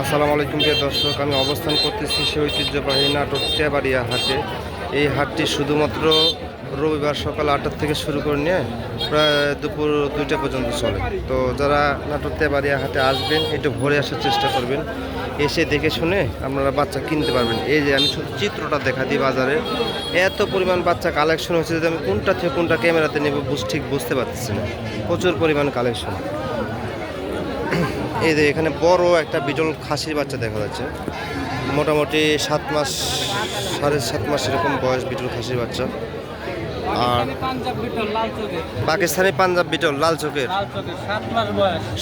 আসসালামু আলাইকুম প্রিয় দর্শক, আমি অবস্থান করতেছি সে ঐতিহ্যবাহী নাটক টেবাড়িয়া হাটে। এই হাটটি শুধুমাত্র রবিবার সকাল আটটার থেকে শুরু করে নিয়ে প্রায় দুপুর দুইটা পর্যন্ত চলে। তো যারা নাটক তেবাড়িয়া হাটে আসবেন, একটু ভোরে আসার চেষ্টা করবেন। এসে দেখে শুনে আপনারা বাচ্চা কিনতে পারবেন। এই যে আমি শুধু চিত্রটা দেখা দিই বাজারে। এত পরিমাণ বাচ্চা কালেকশন হচ্ছে যে আমি কোনটা থেকে কোনটা ক্যামেরাতে নেব বুঝ ঠিক বুঝতে পারতেছি না। প্রচুর পরিমাণ কালেকশন এই যে এখানে বড় একটা বিটল খাসির বাচ্চা দেখা যাচ্ছে। মোটামুটি সাত মাস, সাড়ে সাত মাস এরকম বয়স বিটল খাসির বাচ্চা। আর পাকিস্তানি পাঞ্জাব বিটল, লাল চোখের।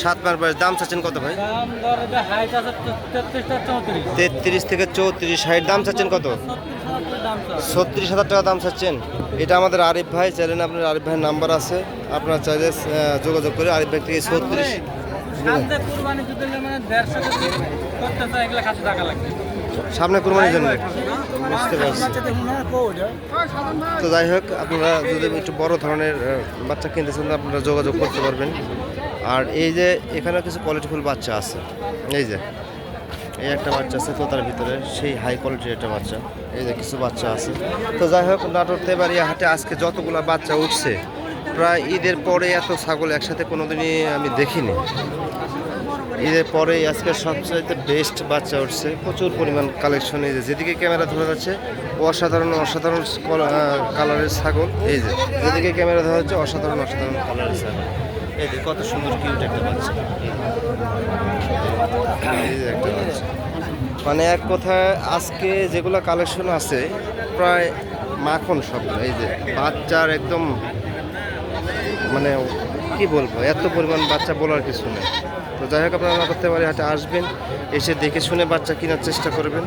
সাত মাস বয়স। দাম চাচ্ছেন কত ভাই? হাইট তেত্রিশ থেকে চৌত্রিশ ষাট দাম চাচ্ছেন কত? ছত্রিশ হাজার টাকা দাম চাচ্ছেন। এটা আমাদের আরিফ ভাই। চাইলেন আপনার আরিফ ভাইয়ের নাম্বার আছে। আপনারা চাইলে যোগাযোগ করে আরিফ ভাই থেকে ছত্রিশ সামনে মানে সামনে কুরবানির জন্য বুঝতে পারছি। তো যাই হোক আপনারা যদি একটু বড় ধরনের বাচ্চা কিনতে চান আপনারা যোগাযোগ করতে পারবেন। আর এই যে এখানে কিছু কোয়ালিটিফুল বাচ্চা আছে। এই যে এই একটা বাচ্চা আছে তো তার ভিতরে সেই হাই কোয়ালিটির একটা বাচ্চা। এই যে কিছু বাচ্চা আছে। তো যাই হোক নাটোর তেবাড়িয়া হাটে আজকে যতগুলো বাচ্চা উঠছে প্রায় ঈদের পরে এত ছাগল একসাথে কোনোদিনই আমি দেখিনি। ঈদের পরে আজকে সবচাইতে বেস্ট বাচ্চা উঠছে। প্রচুর পরিমাণ কালেকশন এই যে, যেদিকে ক্যামেরা ধরা যাচ্ছে, অসাধারণ অসাধারণ কালারের ছাগল। এই যে, যেদিকে ক্যামেরা ধরা যাচ্ছে, অসাধারণ অসাধারণ কালারের ছাগল। এই যে, কত সুন্দর কিউট একটা বাচ্চা। এই যে একটা বাচ্চা। মানে এক কথায় আজকে যেগুলো কালেকশন আছে, প্রায় মাখন সব এই যে, বাচ্চার একদম মানে কি বলব এত পরিমাণ বাচ্চা বলার কিছু নেই। তো যাই হোক আপনারা করতে পারি হাটে আসবেন এসে দেখে শুনে বাচ্চা কেনার চেষ্টা করবেন।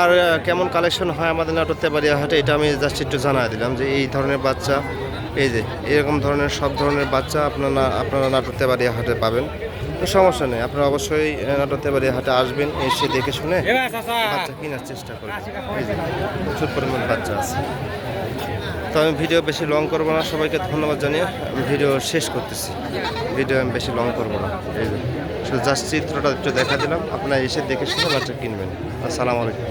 আর কেমন কালেকশন হয় আমাদের নাটকতে পারি হাটে এটা আমি জাস্ট একটু জানাই দিলাম যে এই ধরনের বাচ্চা এই যে এরকম ধরনের সব ধরনের বাচ্চা আপনারা আপনারা নাটকতে পারি হাটে পাবেন। তো সমস্যা নেই আপনারা অবশ্যই নাটকতে পারি হাটে আসবেন এসে দেখে শুনে বাচ্চা কেনার চেষ্টা করবেন। এই যে প্রচুর পরিমাণ বাচ্চা আছে। তো আমি ভিডিও বেশি লং করব না, সবাইকে ধন্যবাদ জানিয়ে আমি ভিডিও শেষ করতেছি। ভিডিও আমি বেশি লং করব না। শুধু জাস্ট চিত্রটা একটু দেখা দিলাম, আপনার এসে দেখে শুনে বাচ্চা কিনবেন। আসসালামু আলাইকুম।